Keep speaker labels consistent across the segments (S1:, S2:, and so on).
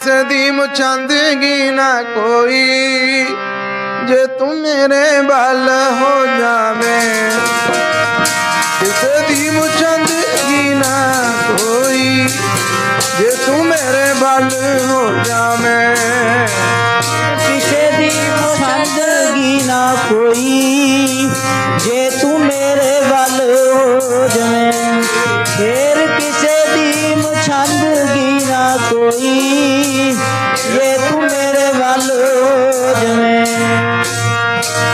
S1: ਸਦੀ ਮੁਛੰਦਗੀ ਨਾ ਕੋਈ। ਜੇ ਤੂੰ ਮੇਰੇ ਵੱਲ ਹੋ ਜਾਵੇਂ, ਕਿਸੇ ਦੀ ਮੁਛੰਦਗੀ ਨਾ ਕੋਈ। ਜੇ ਤੂੰ ਮੇਰੇ ਵੱਲ ਹੋ ਜਾਵੇਂ,
S2: ਕਿਸੇ ਦੀ ਮੁਛੰਦਗੀ ਨਾ ਕੋਈ। ਜੇ ਤੂੰ ਮੇਰੇ ਵੱਲ ਹੋ ਜਾਵੇਂ, ਫੇਰ ਕਿਸੇ ਦੀ ਮੁਛੰਦਗੀ ਕੋਈ ਜੇ ਤੂੰ ਮੇਰੇ ਵੱਲ ਹੋ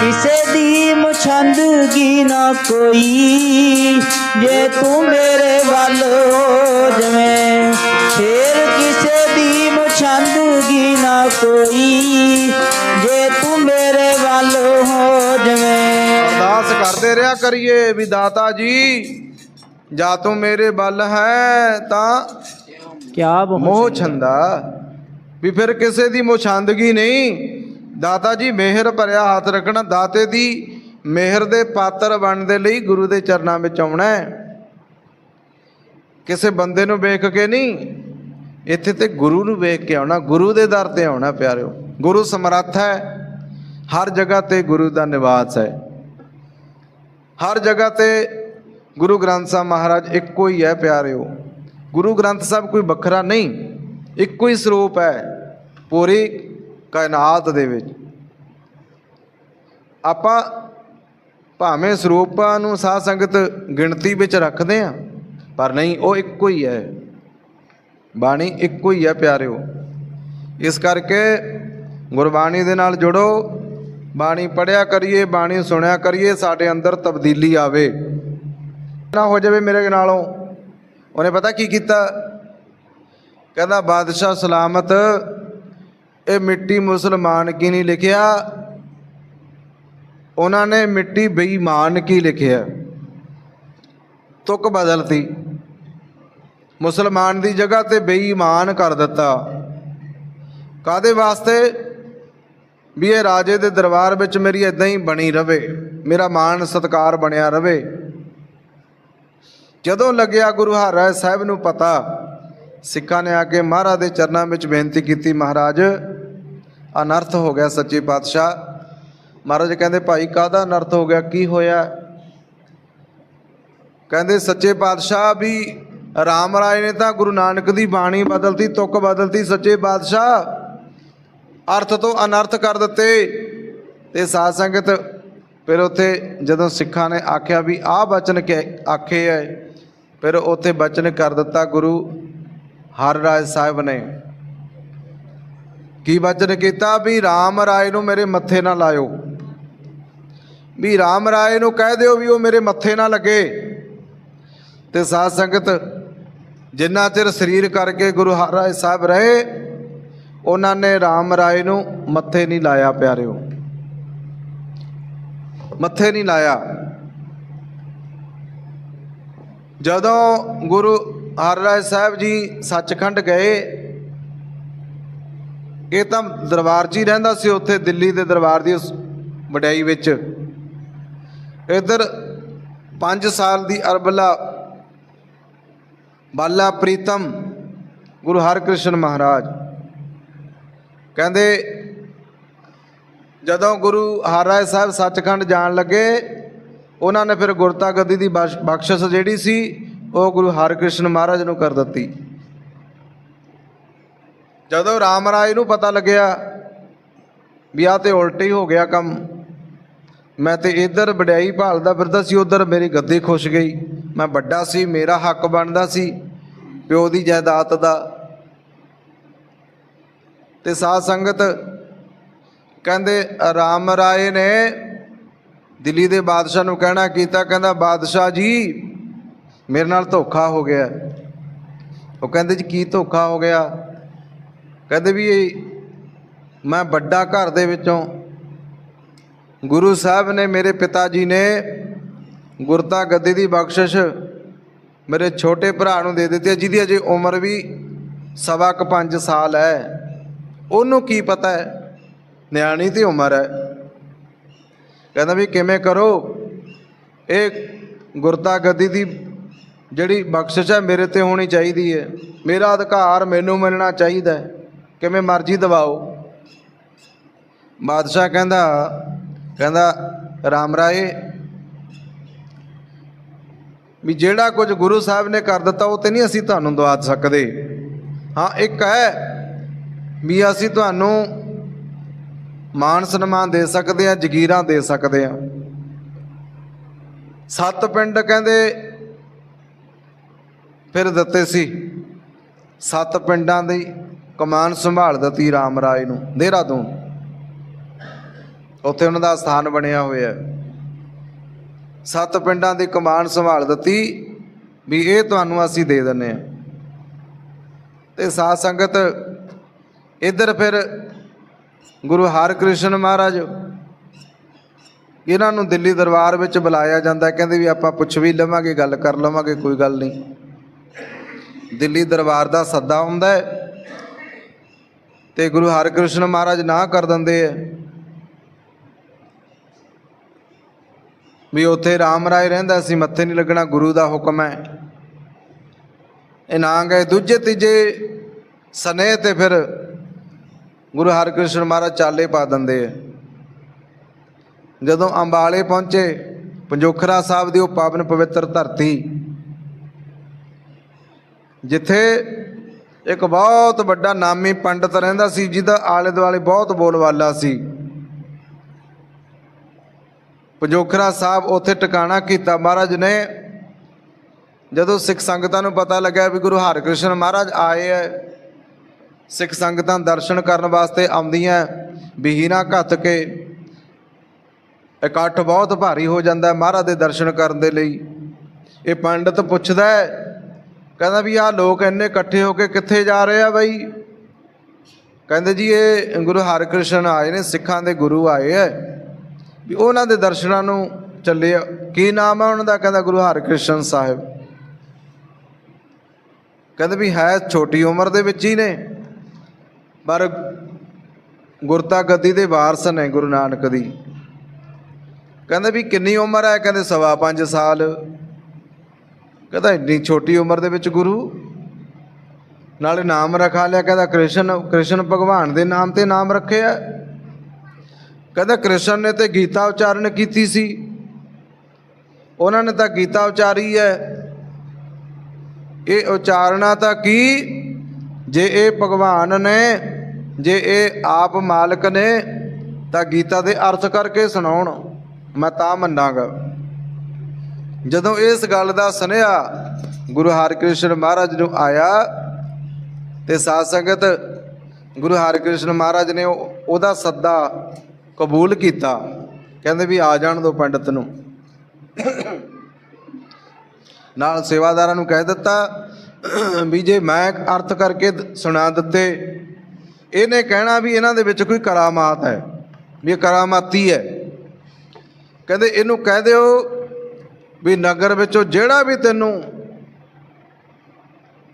S2: ਕਿਸੇ ਦੀ ਮੁਛੰਦਗੀ ਨਾ ਕੋਈ, ਜੇ ਤੂੰ ਮੇਰੇ ਵੱਲ ਹੋ ਫੇਰ ਕਿਸੇ ਦੀ ਮੁਛੰਦਗੀ ਨਾ ਕੋਈ, ਜੇ ਤੂੰ ਮੇਰੇ ਵੱਲ ਹੋ ਜਾਵੇਂ।
S1: ਅਰਦਾਸ ਕਰਦੇ ਰਿਹਾ ਕਰੀਏ ਵੀ ਦਾਤਾ ਜੀ, ਜਾਂ ਤੂੰ ਮੇਰੇ ਵੱਲ ਹੈ, ਤਾਂ
S2: ਕਿਆ
S1: ਮੋਹ ਛੰਦਾ। ਵੀ ਫਿਰ ਕਿਸੇ ਦੀ ਮੁਛੰਦਗੀ ਨਹੀਂ। ਦਾਤਾ ਜੀ ਮਿਹਰ ਭਰਿਆ ਹੱਥ ਰੱਖਣਾ। ਦਾਤੇ ਦੀ ਮਿਹਰ ਦੇ ਪਾਤਰ ਬਣਨ ਦੇ ਲਈ ਗੁਰੂ ਦੇ ਚਰਨਾਂ ਵਿੱਚ ਆਉਣਾ ਹੈ। ਕਿਸੇ ਬੰਦੇ ਨੂੰ ਵੇਖ ਕੇ ਨਹੀਂ ਇੱਥੇ ਤੇ ਗੁਰੂ ਨੂੰ ਵੇਖ ਕੇ ਆਉਣਾ। ਗੁਰੂ ਦੇ ਦਰ ਤੇ ਆਉਣਾ ਪਿਆਰਿਓ। ਗੁਰੂ ਸਮਰੱਥ ਹੈ। ਹਰ ਜਗ੍ਹਾ ਤੇ ਗੁਰੂ ਦਾ ਨਿਵਾਸ ਹੈ। ਹਰ ਜਗ੍ਹਾ ਤੇ ਗੁਰੂ ਗ੍ਰੰਥ ਸਾਹਿਬ ਮਹਾਰਾਜ ਇੱਕੋ ਹੀ ਹੈ ਪਿਆਰਿਓ। ਗੁਰੂ ਗ੍ਰੰਥ ਸਾਹਿਬ ਕੋਈ ਵੱਖਰਾ ਨਹੀਂ, ਇੱਕੋ ਹੀ ਸਰੂਪ ਹੈ ਪੂਰੀ ਕਾਇਨਾਤ ਦੇ ਵਿੱਚ। ਆਪਾਂ ਭਾਵੇਂ ਸਰੂਪਾਂ ਨੂੰ ਸਾਧ ਸੰਗਤ ਗਿਣਤੀ ਵਿੱਚ ਰੱਖਦੇ ਆ ਪਰ ਨਹੀਂ, ਉਹ ਇੱਕੋ ਹੀ ਹੈ। ਬਾਣੀ ਇੱਕੋ ਹੀ ਹੈ ਪਿਆਰਿਓ। ਇਸ ਕਰਕੇ ਗੁਰਬਾਣੀ ਦੇ ਨਾਲ ਜੁੜੋ, ਬਾਣੀ ਪੜਿਆ ਕਰੀਏ, ਬਾਣੀ ਸੁਣਿਆ ਕਰੀਏ, ਸਾਡੇ ਅੰਦਰ ਤਬਦੀਲੀ ਆਵੇ। ਨਾ ਹੋ ਜਾਵੇ ਮੇਰੇ ਨਾਲੋਂ। ਉਹਨੇ ਪਤਾ ਕੀ ਕੀਤਾ? ਕਹਿੰਦਾ, ਬਾਦਸ਼ਾਹ ਸਲਾਮਤ, ਇਹ ਮਿੱਟੀ ਮੁਸਲਮਾਨ ਕੀ ਨਹੀਂ ਲਿਖਿਆ? ਉਹਨਾਂ ਨੇ ਮਿੱਟੀ ਬੇਈਮਾਨ ਕੀ ਲਿਖਿਆ? ਤੁਕ ਬਦਲਤੀ। ਮੁਸਲਮਾਨ ਦੀ ਜਗ੍ਹਾ ਤੇ ਬੇਈਮਾਨ ਕਰ ਦਿੱਤਾ। ਕਾਦੇ ਵਾਸਤੇ? ਵੀ ਇਹ ਰਾਜੇ ਦੇ ਦਰਬਾਰ ਵਿੱਚ ਮੇਰੀ ਇਦਾਂ ਹੀ ਬਣੀ ਰਵੇ। ਮੇਰਾ ਮਾਣ ਸਤਕਾਰ ਬਣਿਆ ਰਵੇ। ਜਦੋਂ ਲੱਗਿਆ ਗੁਰੂ ਹਰਿਰਾਏ ਸਾਹਿਬ ਨੂੰ ਪਤਾ, ਸਿੱਖਾਂ ਨੇ ਆ ਕੇ ਮਹਾਰਾਜ ਦੇ ਚਰਨਾਂ ਵਿੱਚ ਬੇਨਤੀ ਕੀਤੀ, ਮਹਾਰਾਜ, ਅਨਰਥ ਹੋ ਗਿਆ ਸੱਚੇ ਪਾਤਸ਼ਾਹ। ਮਹਾਰਾਜ ਕਹਿੰਦੇ, ਭਾਈ, ਕਾਹਦਾ ਅਨਰਥ ਹੋ ਗਿਆ? ਕੀ ਹੋਇਆ? ਕਹਿੰਦੇ, ਸੱਚੇ ਪਾਤਸ਼ਾਹ ਵੀ ਰਾਮ ਰਾਏ ਨੇ ਤਾਂ ਗੁਰੂ ਨਾਨਕ ਦੀ ਬਾਣੀ ਬਦਲਤੀ, ਤੁਕ ਬਦਲਤੀ, ਸੱਚੇ ਪਾਤਸ਼ਾਹ। ਅਰਥ ਤੋਂ ਅਨਰਥ ਕਰ ਦਿੱਤੇ। ਤੇ ਸਾਧ ਸੰਗਤ ਫਿਰ ਉੱਥੇ ਜਦੋਂ ਸਿੱਖਾਂ ਨੇ ਆਖਿਆ ਵੀ ਆਹ ਬਚਨ ਕਿ ਆਖੇ ਹੈ ਫਿਰ ਉੱਥੇ ਬਚਨ ਕਰ ਦਿੱਤਾ ਗੁਰੂ ਹਰ ਰਾਏ ਸਾਹਿਬ ਨੇ। ਕੀ ਬਚਨ ਕੀਤਾ? ਵੀ ਰਾਮ ਰਾਏ ਨੂੰ ਮੇਰੇ ਮੱਥੇ ਨਾ ਲਾਇਓ। ਵੀ ਰਾਮ ਰਾਏ ਨੂੰ ਕਹਿ ਦਿਓ ਵੀ ਉਹ ਮੇਰੇ ਮੱਥੇ ਨਾ ਲੱਗੇ। ਤੇ ਸਾਧ ਸੰਗਤ, ਜਿੰਨਾ ਚਿਰ ਸਰੀਰ ਕਰਕੇ ਗੁਰੂ ਹਰ ਰਾਏ ਸਾਹਿਬ ਰਹੇ, ਉਹਨਾਂ ਨੇ ਰਾਮ ਰਾਏ ਨੂੰ ਮੱਥੇ ਨਹੀਂ ਲਾਇਆ, ਪਿਆਰਿਓ। ਮੱਥੇ ਨਹੀਂ ਲਾਇਆ। ਜਦੋਂ ਗੁਰੂ ਹਰਿਰਾਏ ਸਾਹਿਬ ਜੀ ਸੱਚਖੰਡ ਗਏ, ਇਹ ਤਾਂ ਦਰਬਾਰ 'ਚ ਹੀ ਰਹਿੰਦਾ ਸੀ, ਉੱਥੇ ਦਿੱਲੀ ਦੇ ਦਰਬਾਰ ਦੀ ਉਸ ਵਡਿਆਈ ਵਿੱਚ। ਇਧਰ 5 ਸਾਲ ਦੀ ਅਰਬਲਾ ਬਾਲਾ ਪ੍ਰੀਤਮ ਗੁਰੂ ਹਰਕ੍ਰਿਸ਼ਨ ਮਹਾਰਾਜ ਕਹਿੰਦੇ, ਜਦੋਂ ਗੁਰੂ ਹਰਿਰਾਏ ਸਾਹਿਬ ਸੱਚਖੰਡ ਜਾਣ ਲੱਗੇ ਉਹਨਾਂ ਨੇ ਫਿਰ ਗੁਰਤਾ ਗੱਦੀ ਦੀ ਬਖਸ਼- ਬਖਸ਼ਿਸ਼ ਜਿਹੜੀ ਸੀ, ਉਹ ਗੁਰੂ ਹਰਕ੍ਰਿਸ਼ਨ ਮਹਾਰਾਜ ਨੂੰ ਕਰ ਦਿੱਤੀ। ਜਦੋਂ ਰਾਮ ਰਾਏ ਨੂੰ ਪਤਾ ਲੱਗਿਆ ਵੀ ਆ ਤੇ ਉਲਟ ਹੀ ਹੋ ਗਿਆ ਕੰਮ, ਮੈਂ ਤੇ ਇੱਧਰ ਵਡਿਆਈ ਭਾਲਦਾ ਫਿਰਦਾ ਸੀ, ਉਧਰ ਮੇਰੀ ਗੱਦੀ ਖੁਸ਼ ਗਈ। ਮੈਂ ਵੱਡਾ ਸੀ, ਮੇਰਾ ਹੱਕ ਬਣਦਾ ਸੀ, ਪਿਓ ਦੀ ਜਾਇਦਾਦ ਦਾ। ਤੇ ਸਾਧ ਸੰਗਤ ਕਹਿੰਦੇ, ਰਾਮ ਰਾਏ ਨੇ ਦਿੱਲੀ ਦੇ ਬਾਦਸ਼ਾਹ ਨੂੰ ਕਹਿਣਾ ਕੀਤਾ, ਕਹਿੰਦਾ, ਬਾਦਸ਼ਾਹ ਜੀ, ਮੇਰੇ ਨਾਲ ਧੋਖਾ ਹੋ ਗਿਆ ਉਹ ਕਹਿੰਦੇ, ਜੀ, ਕੀ ਧੋਖਾ ਹੋ ਗਿਆ? ਕਹਿੰਦੇ ਵੀ, ਮੈਂ ਵੱਡਾ ਘਰ ਦੇ ਵਿੱਚੋਂ ਗੁਰੂ ਸਾਹਿਬ ਨੇ ਮੇਰੇ ਪਿਤਾ ਜੀ ਨੇ ਗੁਰਤਾ ਗੱਦੀ ਦੀ ਬਖਸ਼ਿਸ਼ ਮੇਰੇ ਛੋਟੇ ਭਰਾ ਨੂੰ ਦੇ ਦਿੱਤੀ ਹੈ, ਜਿਹਦੀ ਅਜੇ ਉਮਰ ਵੀ ਸਵਾ ਕੁ 5 ਸਾਲ ਹੈ। ਉਹਨੂੰ ਕੀ ਪਤਾ ਹੈ? ਨਿਆਣੀ ਤੇ ਉਮਰ ਹੈ। ਕਹਿੰਦਾ ਵੀ ਕਿਵੇਂ ਕਰੋ? ਇਹ ਗੁਰਤਾ ਗੱਦੀ ਦੀ ਜਿਹੜੀ ਬਖਸ਼ਿਸ਼ ਹੈ ਮੇਰੇ ਤੇ ਹੋਣੀ ਚਾਹੀਦੀ ਹੈ। ਮੇਰਾ ਅਧਿਕਾਰ ਮੈਨੂੰ ਮਿਲਣਾ ਚਾਹੀਦਾ ਕਿਵੇਂ ਮਰਜ਼ੀ ਦਵਾਓ ਬਾਦਸ਼ਾਹ ਕਹਿੰਦਾ ਕਹਿੰਦਾ, ਰਾਮ ਰਾਏ, ਵੀ ਜਿਹੜਾ ਕੁਝ ਗੁਰੂ ਸਾਹਿਬ ਨੇ ਕਰ ਦਿੱਤਾ, ਉਹ ਤੇ ਨਹੀਂ ਅਸੀਂ ਤੁਹਾਨੂੰ ਦਵਾ ਸਕਦੇ। ਹਾਂ, ਇੱਕ ਹੈ ਵੀ ਅਸੀਂ ਤੁਹਾਨੂੰ ਮਾਨ ਸਨਮਾਨ ਦੇ ਸਕਦੇ ਆ, ਜਗੀਰਾਂ ਦੇ ਸਕਦੇ ਆ। ਸੱਤ ਪਿੰਡ ਕਹਿੰਦੇ ਫਿਰ ਦਿੱਤੇ ਸੀ। ਸੱਤ ਪਿੰਡਾਂ ਦੀ ਕਮਾਨ ਸੰਭਾਲ ਦਿੱਤੀ ਰਾਮ ਰਾਏ ਨੂੰ, ਦੇਹਰਾਦੂਨ। ਉੱਥੇ ਉਹਨਾਂ ਦਾ ਸਥਾਨ ਬਣਿਆ ਹੋਇਆ। ਹੈ ਸੱਤ ਪਿੰਡਾਂ ਦੀ ਕਮਾਨ ਸੰਭਾਲ ਦਿੱਤੀ ਵੀ ਇਹ ਤੁਹਾਨੂੰ ਅਸੀਂ ਦੇ ਦਿੰਨੇ ਆ। ਤੇ ਸਾਧ ਸੰਗਤ ਇੱਧਰ ਫਿਰ ਗੁਰੂ ਹਰਕ੍ਰਿਸ਼ਨ ਮਹਾਰਾਜ, ਇਹਨਾਂ ਨੂੰ ਦਿੱਲੀ ਦਰਬਾਰ ਵਿੱਚ ਬੁਲਾਇਆ ਜਾਂਦਾ, ਕਹਿੰਦੇ ਵੀ ਆਪਾਂ ਪੁੱਛ ਵੀ ਲਵਾਂਗੇ, ਗੱਲ ਕਰ ਲਵਾਂਗੇ, ਕੋਈ ਗੱਲ ਨਹੀਂ। ਦਿੱਲੀ ਦਰਬਾਰ ਦਾ ਸੱਦਾ ਹੁੰਦਾ ਹੈ ਤੇ ਗੁਰੂ ਹਰਕ੍ਰਿਸ਼ਨ ਮਹਾਰਾਜ ਨਾ ਕਰ ਦਿੰਦੇ ਆ। ਵੀ ਉੱਥੇ ਰਾਮ ਰਾਏ ਰਹਿੰਦਾ ਸੀ, ਮੱਥੇ ਨਹੀਂ ਲੱਗਣਾ, ਗੁਰੂ ਦਾ ਹੁਕਮ ਹੈ। ਇਹ ਨਾ ਗਏ, ਦੂਜੇ ਤੀਜੇ ਸਨੇ ਤੇ ਫਿਰ ਗੁਰੂ ਹਰਕ੍ਰਿਸ਼ਨ ਮਹਾਰਾਜ ਚਾਲੇ ਪਾ ਦਿੰਦੇ ਆ। ਜਦੋਂ ਅੰਬਾਲੇ ਪਹੁੰਚੇ, ਪੰਜੋਖਰਾ ਸਾਹਿਬ ਦੀ ਉਹ ਪਾਵਨ ਪਵਿੱਤਰ ਧਰਤੀ, ਜਿੱਥੇ ਇੱਕ ਬਹੁਤ ਵੱਡਾ ਨਾਮੀ ਪੰਡਤ ਰਹਿੰਦਾ ਸੀ, ਜਿਹਦਾ ਆਲੇ ਦੁਆਲੇ ਬਹੁਤ ਬੋਲਵਾਲਾ ਸੀ। ਪੰਜੋਖਰਾ ਸਾਹਿਬ ਉੱਥੇ ਟਿਕਾਣਾ ਕੀਤਾ। ਮਹਾਰਾਜ ਨੇ ਜਦੋਂ ਸਿੱਖ ਸੰਗਤਾਂ ਨੂੰ ਪਤਾ ਲੱਗਿਆ ਵੀ ਗੁਰੂ ਹਰਕ੍ਰਿਸ਼ਨ ਮਹਾਰਾਜ ਆਏ ਐ ਸਿੱਖ ਸੰਗਤਾਂ ਦਰਸ਼ਨ ਕਰਨ ਵਾਸਤੇ ਆਉਂਦੀਆਂ ਬਿਹੀਨਾ ਘੱਤ ਕੇ। ਇਕੱਠ ਬਹੁਤ ਭਾਰੀ ਹੋ ਜਾਂਦਾ ਮਹਾਰਾਜ ਦੇ ਦਰਸ਼ਨ ਕਰਨ ਦੇ ਲਈ। ਇਹ ਪੰਡਤ ਪੁੱਛਦਾ ਹੈ, ਕਹਿੰਦਾ ਵੀ ਆਹ ਲੋਕ ਇੰਨੇ ਇਕੱਠੇ ਹੋ ਕੇ ਕਿੱਥੇ ਜਾ ਰਹੇ ਆ ਬਾਈ? ਕਹਿੰਦੇ ਜੀ, ਇਹ ਗੁਰੂ ਹਰਿਕ੍ਰਿਸ਼ਨ ਆਏ ਨੇ, ਸਿੱਖਾਂ ਦੇ ਗੁਰੂ ਆਏ ਐ ਵੀ ਉਹਨਾਂ ਦੇ ਦਰਸ਼ਨਾਂ ਨੂੰ ਚੱਲੇ ਆ। ਕੀ ਨਾਮ ਆ ਉਹਨਾਂ ਦਾ? ਕਹਿੰਦਾ ਗੁਰੂ ਹਰਿਕ੍ਰਿਸ਼ਨ ਸਾਹਿਬ। ਕਹਿੰਦੇ ਵੀ ਹੈ, ਛੋਟੀ ਉਮਰ ਦੇ ਵਿੱਚ ਹੀ ਨੇ। ਪਰ ਗੁਰਤਾ ਗੱਦੀ ਦੇ ਵਾਰਸ ਨੇ ਗੁਰੂ ਨਾਨਕ ਦੀ। ਕਹਿੰਦੇ ਵੀ ਕਿੰਨੀ ਉਮਰ ਹੈ? ਕਹਿੰਦੇ ਸਵਾ ਪੰਜ ਸਾਲ। ਕਹਿੰਦਾ ਇੰਨੀ ਛੋਟੀ ਉਮਰ ਦੇ ਵਿੱਚ ਗੁਰੂ? ਨਾਲੇ ਨਾਮ ਰਖਾ ਲਿਆ। ਕਹਿੰਦਾ ਕ੍ਰਿਸ਼ਨ ਕ੍ਰਿਸ਼ਨ ਭਗਵਾਨ ਦੇ ਨਾਮ ਤੇ ਨਾਮ ਰੱਖਿਆ। ਕਹਿੰਦਾ ਕ੍ਰਿਸ਼ਨ ਨੇ ਤੇ ਗੀਤਾ ਉਚਾਰਨ ਕੀਤੀ ਸੀ। ਉਹਨਾਂ ਨੇ ਤਾਂ ਗੀਤਾ ਉਚਾਰੀ ਹੈ। ਇਹ ਉਚਾਰਨਾ ਤਾਂ ਕੀ? ਜੇ ਇਹ ਭਗਵਾਨ ਨੇ ਜੇ ਇਹ ਆਪ ਮਾਲਕ ਨੇ ਤਾਂ ਗੀਤਾ ਦੇ ਅਰਥ ਕਰਕੇ ਸੁਣਾਉਣ, ਮੈਂ ਤਾਂ ਮੰਨਾਂਗਾ। ਜਦੋਂ ਇਸ ਗੱਲ ਦਾ ਸੁਨੇਹਾ ਗੁਰੂ ਹਰਕ੍ਰਿਸ਼ਨ ਮਹਾਰਾਜ ਨੂੰ ਆਇਆ, ਤੇ ਸਾਧ ਸੰਗਤ ਗੁਰੂ ਹਰਿਕ੍ਰਿਸ਼ਨ ਮਹਾਰਾਜ ਨੇ ਉਹਦਾ ਸੱਦਾ ਕਬੂਲ ਕੀਤਾ। ਕਹਿੰਦੇ ਵੀ ਆ ਜਾਣ ਦੋ ਪੰਡਤ ਨੂੰ। ਨਾਲ ਸੇਵਾਦਾਰਾਂ ਨੂੰ ਕਹਿ ਦਿੱਤਾ, ਵੀ ਜੇ ਮੈਂ ਅਰਥ ਕਰਕੇ ਸੁਣਾ ਦਿੱਤੇ ਇਹਨੇ ਕਹਿਣਾ ਵੀ ਇਹਨਾਂ ਦੇ ਵਿੱਚ ਕੋਈ ਕਰਾਮਾਤ ਹੈ, ਵੀ ਇਹ ਕਰਾਮਾਤੀ ਹੈ। ਕਹਿੰਦੇ ਇਹਨੂੰ ਕਹਿ ਦਿਓ ਵੀ ਨਗਰ ਵਿੱਚੋਂ ਜਿਹੜਾ ਵੀ ਤੈਨੂੰ,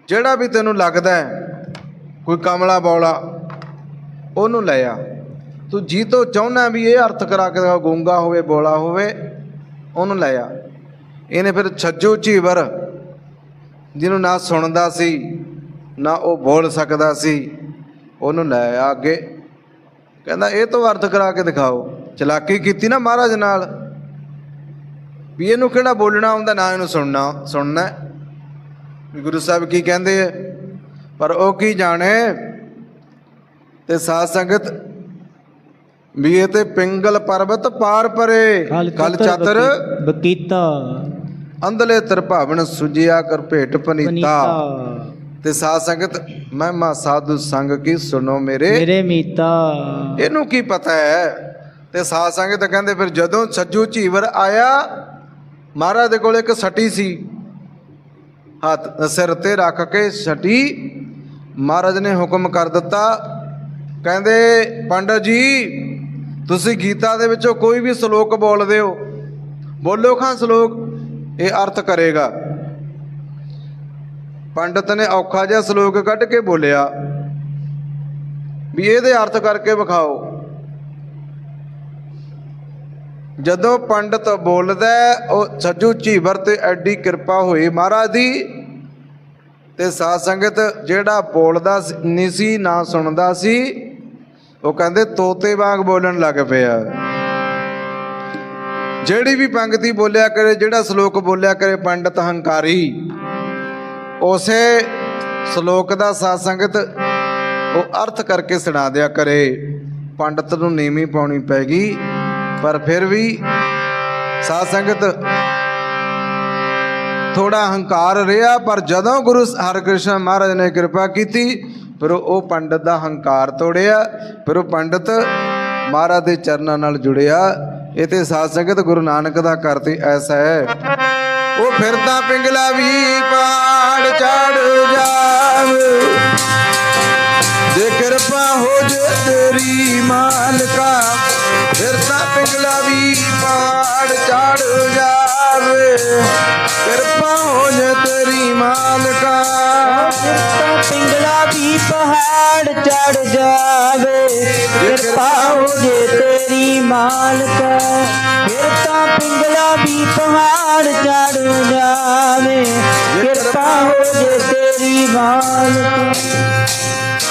S1: ਜਿਹੜਾ ਵੀ ਤੈਨੂੰ ਲੱਗਦਾ ਹੈ, ਕੋਈ ਕਮਲਾ ਬੌਲਾ, ਉਹਨੂੰ ਲੈ ਆ। ਤੂੰ ਜੀ ਤੋਂ ਚਾਹੁੰਦਾ ਵੀ ਇਹ ਅਰਥ ਕਰਾ ਕੇ ਗੂੰਗਾ ਹੋਵੇ, ਬੋਲਾ ਹੋਵੇ, ਉਹਨੂੰ ਲੈ ਆ। ਇਹਨੇ ਫਿਰ ਛੱਜੂ ਝੀਵਰ, ਜਿਹਨੂੰ ਨਾ ਸੁਣਦਾ ਸੀ, ਨਾ ਉਹ ਬੋਲ ਸਕਦਾ ਸੀ ਉਹਨੂੰ ਲੈ ਆ ਅੱਗੇ। ਕਹਿੰਦਾ ਇਹ ਤੋਂ ਅਰਥ ਕਰਾ ਕੇ ਦਿਖਾਓ। ਚਲਾਕੀ ਕੀਤੀ ਨਾ ਮਹਾਰਾਜ ਨਾਲ। ਵੀ ਇਹਨੂੰ ਕਿਹੜਾ ਬੋਲਣਾ ਆਉਂਦਾ ਨਾ ਇਹਨੂੰ ਸੁਣਨਾ ਸੁਣਨਾ ਗੁਰੂ ਸਾਹਿਬ ਕੀ ਕਹਿੰਦੇ ਐ ਪਰ ਉਹ ਕੀ ਜਾਣੇ? ਤੇ ਸਾਧ ਸੰਗਤ ਵੀ ਇਹ ਤੇ ਪਿੰਗਲ ਪਰਬਤ ਪਾਰ ਪਰੇ। ਕਲ ਚਾਤਰ
S2: ਬਕੀ- ਬਕੀਤਾ।
S1: ਅੰਧਲੇ ਤਰਭਾਵਨ ਸੁਜਿਆ ਕਰ ਭੇਟ ਪਨੀਤਾ ਤੇ ਸਾਧ ਸੰਗਤ ਮਹਿਮਾ ਸਾਧੂ ਸੰਗ ਕੀ ਸੁਣੋ ਮੇਰੇ।
S2: ਮੇਰੇ ਮੀਤਾ।
S1: ਇਹਨੂੰ ਕੀ ਪਤਾ ਹੈ? ਤੇ ਸਾਧ ਸੰਗਤ ਕਹਿੰਦੇ ਫਿਰ ਜਦੋਂ ਸੱਜੂ ਝੀਵਰ ਆਇਆ ਮਹਾਰਾਜ ਦੇ ਕੋਲ ਇੱਕ ਸਟੀ ਸੀ। ਹੱਥ ਸਿਰ ਤੇ ਰੱਖ ਕੇ ਸਟੀ। ਮਹਾਰਾਜ ਨੇ ਹੁਕਮ ਕਰ ਦਿੱਤਾ। ਕਹਿੰਦੇ ਪੰਡਤ ਜੀ ਤੁਸੀਂ ਗੀਤਾ ਦੇ ਵਿੱਚੋਂ ਕੋਈ ਵੀ ਸ਼ਲੋਕ ਬੋਲਦੇ ਹੋ। ਬੋਲੋ ਖਾਂ ਸ਼ਲੋਕ ਇਹ ਅਰਥ ਕਰੇਗਾ। ਪੰਡਤ ਨੇ ਔਖਾ ਜਿਹਾ ਸ਼ਲੋਕ ਕੱਢ ਕੇ ਬੋਲਿਆ, ਵੀ ਇਹਦੇ ਅਰਥ ਕਰਕੇ ਵਿਖਾਓ। ਜਦੋਂ ਪੰਡਤ ਬੋਲਦਾ ਉਹ ਸੱਜੂ ਝੀਵਰ ਤੇ ਐਡੀ ਕਿਰਪਾ ਹੋਈ ਮਹਾਰਾਜ ਦੀ ਤੇ ਤੇ ਸਾਧ ਸੰਗਤ ਜਿਹੜਾ ਬੋਲਦਾ ਨਹੀਂ ਸੀ, ਨਾ ਸੁਣਦਾ ਸੀ, ਉਹ ਕਹਿੰਦੇ ਤੋਤੇ ਵਾਂਗ ਬੋਲਣ ਲੱਗ ਪਿਆ। ਜਿਹੜੀ ਵੀ ਪੰਕਤੀ ਬੋਲਿਆ ਕਰੇ, ਜਿਹੜਾ ਸ਼ਲੋਕ ਬੋਲਿਆ ਕਰੇ, ਪੰਡਤ ਹੰਕਾਰੀ। ਉਸੇ ਸ਼ਲੋਕ ਦਾ ਸਾਧ ਸੰਗਤ ਉਹ ਅਰਥ ਕਰਕੇ ਸੁਣਾ ਦਿਆ ਕਰੇ, ਪੰਡਤ ਨੂੰ ਨੀਵੀਂ ਪਾਉਣੀ ਪੈਗੀ, ਪਰ ਫਿਰ ਵੀ ਸਾਧ ਸੰਗਤ ਥੋੜਾ ਹੰਕਾਰ ਰਿਹਾ, ਪਰ ਜਦੋਂ ਗੁਰੂ ਹਰਿਕ੍ਰਿਸ਼ਨ ਮਹਾਰਾਜ ਨੇ ਕਿਰਪਾ ਕੀਤੀ, ਫਿਰ ਉਹ ਪੰਡਤ ਦਾ ਹੰਕਾਰ ਤੋੜਿਆ, ਫਿਰ ਉਹ ਪੰਡਤ ਮਹਾਰਾਜ ਦੇ ਚਰਨਾਂ ਨਾਲ ਜੁੜਿਆ। ਇਹ ਤੇ ਸਾਧ ਸੰਗਤ ਗੁਰੂ ਨਾਨਕ ਦਾ ਕਰਤੇ ਐਸਾ ਹੈ। ਉਹ ਫਿਰ ਤਾਂ ਪਿੰਗਲਾ ਵੀ ਪਹਾੜ ਚੜ ਜਾਵੇ। ਜੇ ਕਿਰਪਾ ਹੋ ਜੇ ਤੇਰੀ ਮਾਲਕਾ ਫਿਰ ਤਾਂ ਪਿੰਗਲਾ ਵੀ ਪਹਾੜ ਚੜ ਜਾਵੇ। ਕਿਰਪਾ ਹੋ ਜੇ ਤੇਰੀ ਮਾਲਕਾ
S3: ਪਿੰਗਲਾ ਵੀ ਪਹਾੜ ਚੜ ਜਾਵੇ। ਕਿਰਪਾ ਹੋ ਜੇ ਤੇਰੀ ਮਾਲਕਾ ਕਿਰਪਾ ਪਿੰਗਲਾ ਵੀ ਪਹਾੜ ਚੜ ਜਾਵੇ ਕਿਰਪਾ ਹੋ ਜੇ ਤੇਰੀ ਮਾਲਕਾ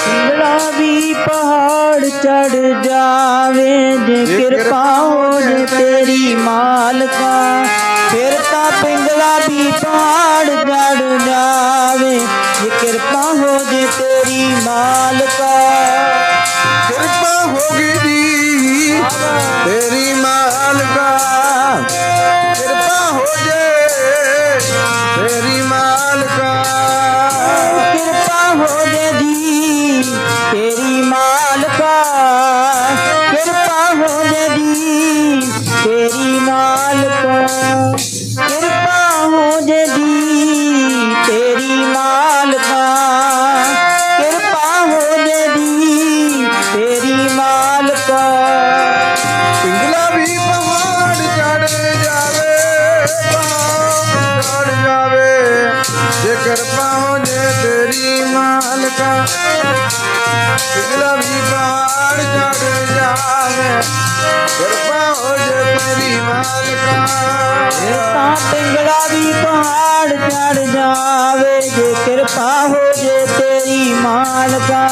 S3: ਪਿੰਗਲਾ ਵੀ ਪਹਾੜ ਚੜ ਜਾਵੇ ਜੇ ਕਿਰਪਾ ਹੋ ਜੇ ਤੇਰੀ ਮਾਲਕਾ ਫਿਰ ਤਾਂ ਪਿੰਗਲਾ ਵੀ ਪਹਾੜ ਚੜ ਜਾਵੇ। ਜੇ ਕਿਰਪਾ ਹੋ ਜੇ ਤੇਰੀ ਮਾਲਕਾ।
S1: ਕਿਰਪਾ ਹੋ ਗਈ ਤੇਰੀ ਮਾਲਕਾ। ਕਿਰਪਾ ਹੋ ਜੇ ਤੇਰੀ ਮਾਲਕਾ।
S3: ਤਾਂ ਪਿੰਗਲਾ ਵੀ ਪਹਾੜ ਚੜ ਜਾਵੇ, ਜੇ ਕਿਰਪਾ ਹੋ ਜੇ ਤੇਰੀ ਮਾਲਕਾ।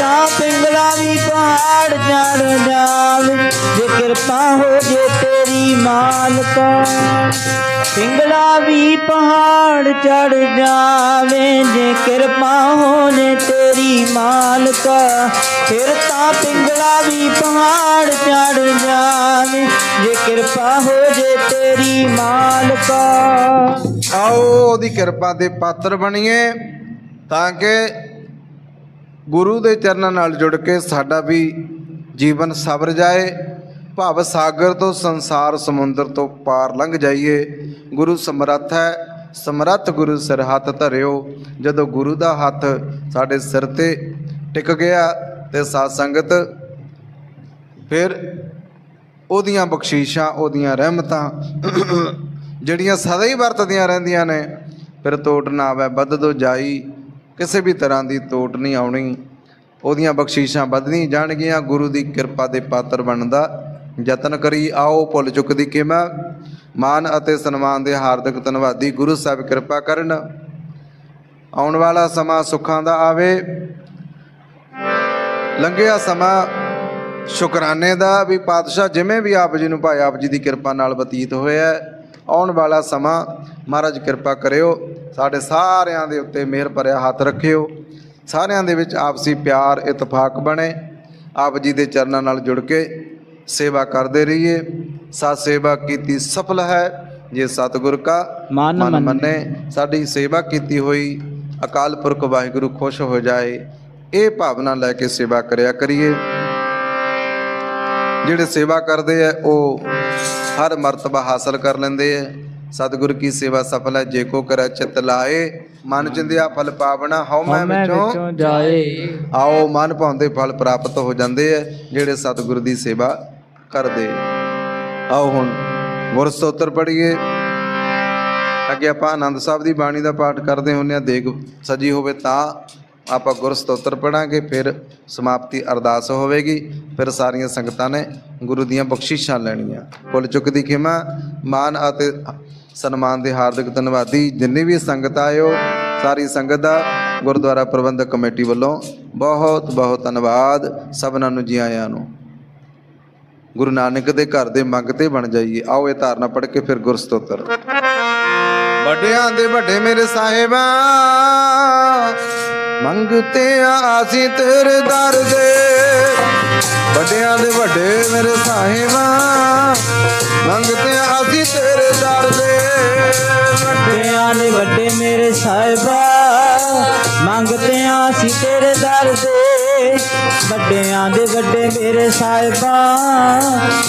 S3: ਤਾਂ ਪਿੰਗਲਾ ਵੀ ਪਹਾੜ ਚੜ ਜਾਵੇ, ਜੇ ਕਿਰਪਾ ਹੋ ਜੇ ਤੇਰੀ ਮਾਲਕਾ। ਪਿੰਗਲਾ ਵੀ ਪਹਾੜ ਚੜ ਜਾਵੇ, ਜੇ ਕਿਰਪਾ ਹੋ ਜੇ ਤੇਰੀ ਮਾਲਕਾ, ਫਿਰ ਤਾਂ ਪਿੰਗਲਾ ਵੀ ਪਹਾੜ ਚੜ ਜਾਵੇ। ਜੇ ਕਿਰਪਾ ਹੋ ਜੇ ਤੇਰੀ ਮਾਲਕਾ।
S1: ਆਓ ਉਹਦੀ ਕਿਰਪਾ ਦੇ ਪਾਤਰ ਬਣੀਏ, ਤਾਂ ਕਿ ਗੁਰੂ ਦੇ ਚਰਨਾਂ ਨਾਲ ਜੁੜ ਕੇ ਸਾਡਾ ਵੀ ਜੀਵਨ ਸਬਰ ਜਾਏ, ਭਵ ਸਾਗਰ ਤੋਂ ਸੰਸਾਰ ਸਮੁੰਦਰ ਤੋਂ ਪਾਰ ਲੰਘ ਜਾਈਏ। ਗੁਰੂ ਸਮਰੱਥ ਹੈ ਸਮਰੱਥ ਗੁਰੂ ਸਿਰ ਹੱਥ ਧਰਿਓ। ਜਦੋਂ ਗੁਰੂ ਦਾ ਹੱਥ ਸਾਡੇ ਸਿਰ ਤੇ ਟਿਕ ਗਿਆ ਤੇ ਸਾਧ ਸੰਗਤ ਫਿਰ ਉਹਦੀਆਂ ਬਖਸ਼ੀਸ਼ਾਂ, ਉਹਦੀਆਂ ਰਹਿਮਤਾਂ ਜਿਹੜੀਆਂ ਸਦਾ ਹੀ ਵਰਤਦੀਆਂ ਰਹਿੰਦੀਆਂ ਨੇ, ਫਿਰ ਤੋਟ ਨਾ ਆਵੇ ਵੱਧਦੋ ਜਾਈ। ਕਿਸੇ ਵੀ ਤਰ੍ਹਾਂ ਦੀ ਤੋਟ ਨਹੀਂ ਆਉਣੀ। ਉਹਦੀਆਂ ਬਖਸ਼ੀਸ਼ਾਂ ਵੱਧਦੀਆਂ ਜਾਣਗੀਆਂ। ਗੁਰੂ ਦੀ ਕਿਰਪਾ ਦੇ ਪਾਤਰ ਬਣਨ ਦਾ ਯਤਨ ਕਰੀ। ਆਓ ਭੁੱਲ ਚੁੱਕ ਦੀ ਕਿਮਾ। ਮਾਨ ਅਤੇ ਸਨਮਾਨ ਦੇ ਹਾਰਦਿਕ ਧੰਨਵਾਦੀ ਗੁਰੂ ਸਾਹਿਬ ਕਿਰਪਾ ਕਰਨ। ਆਉਣ ਵਾਲਾ ਸਮਾਂ ਸੁੱਖਾਂ ਦਾ ਆਵੇ। ਲੰਘਿਆ ਸਮਾਂ ਸ਼ੁਕਰਾਨੇ ਦਾ ਵੀ ਪਾਤਸ਼ਾਹ ਜਿਵੇਂ ਵੀ ਆਪ ਜੀ ਨੂੰ ਭਾਈ ਆਪ ਜੀ ਦੀ ਕਿਰਪਾ ਨਾਲ ਬਤੀਤ ਹੋਇਆ ਆਉਣ ਵਾਲਾ ਸਮਾਂ ਮਹਾਰਾਜ ਕਿਰਪਾ ਕਰਿਓ। ਸਾਡੇ ਸਾਰਿਆਂ ਦੇ ਉੱਤੇ ਮਿਹਰ ਭਰਿਆ ਹੱਥ ਰੱਖਿਓ। ਸਾਰਿਆਂ ਦੇ ਵਿੱਚ ਆਪਸੀ ਪਿਆਰ, ਇਤਫਾਕ ਬਣੇ। ਆਪ ਜੀ ਦੇ ਚਰਨਾਂ ਨਾਲ ਜੁੜ ਕੇ ਸੇਵਾ ਕਰਦੇ ਰਹੀਏ। ਸਤ ਸੇਵਾ ਕੀਤੀ ਸਫਲ ਹੈ ਜੇ ਸਤਿਗੁਰ ਕਾ
S2: ਮਨ
S1: ਮਨ ਸਾਡੀ ਸੇਵਾ ਕੀਤੀ ਹੋਈ ਅਕਾਲ ਪੁਰਖ ਵਾਹਿਗੁਰੂ ਖੁਸ਼ ਹੋ ਜਾਏ। ਇਹ ਭਾਵਨਾ ਲੈ ਕੇ ਸੇਵਾ ਕਰਿਆ ਕਰੀਏ। ਜਿਹੜੇ ਸੇਵਾ ਕਰਦੇ ਆ ਉਹ ਹਰ ਮਰਤਬਾ ਹਾਸਲ ਕਰ ਲੈਂਦੇ ਆ। ਸਤਿਗੁਰ ਕੀ ਸੇਵਾ ਸਫਲ ਹੈ ਜੇ ਕੋ ਕਰੈ ਚਿਤ ਲਾਏ। ਮਨ ਚਿੰਦਿਆ ਫਲ ਪਾਵਣਾ ਹਉ ਮੈਂ ਵਿੱਚੋਂ
S2: ਜਾਏ।
S1: ਆਓ ਮਨ ਭਾਉਂਦੇ ਫਲ ਪ੍ਰਾਪਤ ਹੋ ਜਾਂਦੇ ਆ ਜਿਹੜੇ ਸਤਿਗੁਰ ਦੀ ਸੇਵਾ ਕਰਦੇ। ਆਓ ਹੁਣ ਗੁਰ ਸਤੋਤਰ ਪੜ੍ਹੀਏ। ਅੱਗੇ ਆਪਾਂ ਆਨੰਦ ਸਾਹਿਬ ਦੀ ਬਾਣੀ ਦਾ ਪਾਠ ਕਰਦੇ ਹੁੰਨੇ ਆ। ਦੇਗ ਸਜੀ ਹੋਵੇ ਤਾਂ ਆਪਾਂ ਗੁਰ ਸਤੋਤਰ ਪੜਾਂਗੇ, ਫਿਰ ਸਮਾਪਤੀ ਅਰਦਾਸ ਹੋਵੇਗੀ। ਫਿਰ ਸਾਰੀਆਂ ਸੰਗਤਾਂ ਨੇ ਗੁਰੂ ਦੀਆਂ ਬਖਸ਼ਿਸ਼ਾਂ ਲੈਣੀਆਂ। ਭੁੱਲ ਚੁੱਕ ਦੀ ਖਿਮਾ। ਮਾਨ ਅਤੇ ਸਨਮਾਨ ਦੇ ਹਾਰਦਿਕ ਧੰਨਵਾਦੀ ਜਿੰਨੀ ਵੀ ਸੰਗਤ ਆਇਓ, ਸਾਰੀ ਸੰਗਤ ਦਾ ਗੁਰਦੁਆਰਾ ਪ੍ਰਬੰਧਕ ਕਮੇਟੀ ਵੱਲੋਂ ਬਹੁਤ ਬਹੁਤ ਧੰਨਵਾਦ ਸਭਨਾਂ ਨੂੰ ਜੀ ਆਇਆਂ ਨੂੰ। ਗੁਰੂ ਨਾਨਕ ਦੇ ਘਰ ਦੇ ਮੰਗ ਤੇ ਬਣ ਜਾਈਏ। ਆਓ ਇਹ ਧਾਰਨਾ ਪੜ੍ਹ ਕੇ ਫਿਰ ਗੁਰਸਤੋਤਰ। ਵੱਡਿਆਂ ਦੇ ਵੱਡੇ ਮੇਰੇ ਸਾਹਿਬਾ ਮੰਗਤੇ ਆਸੀ ਤੇਰੇ ਦਰ ਦੇ। ਵੱਡਿਆਂ ਦੇ ਵੱਡੇ ਮੇਰੇ ਸਾਹਿਬਾ ਮੰਗਤੇ ਆਸੀ ਤੇਰੇ ਦਰ ਦੇ।
S3: ਵੱਡਿਆਂ ਦੇ ਵੱਡੇ ਮੇਰੇ ਸਾਹਿਬਾ ਮੰਗਤੇ ਆਂ ਸੀ ਤੇਰੇ ਦਰ ਦੇ। ਵੱਡਿਆਂ ਦੇ ਵੱਡੇ ਮੇਰੇ ਸਾਹਿਬਾ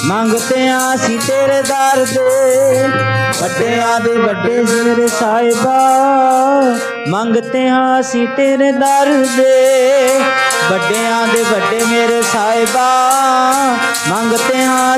S3: ਮੰਗਤੇ ਆਂ ਸੀ ਤੇਰੇ ਦਰ ਦੇ ਵੱਡਿਆਂ ਦੇ ਵੱਡੇ ਮੇਰੇ ਸਾਹਿਬਾ ਮੰਗਤੇ ਆਂ ਸੀ ਤੇਰੇ ਦਰ ਦੇ ਵੱਡਿਆਂ ਦੇ ਵੱਡੇ ਮੇਰੇ ਸਾਹਿਬਾ ਮੰਗਤੇ ਆਂ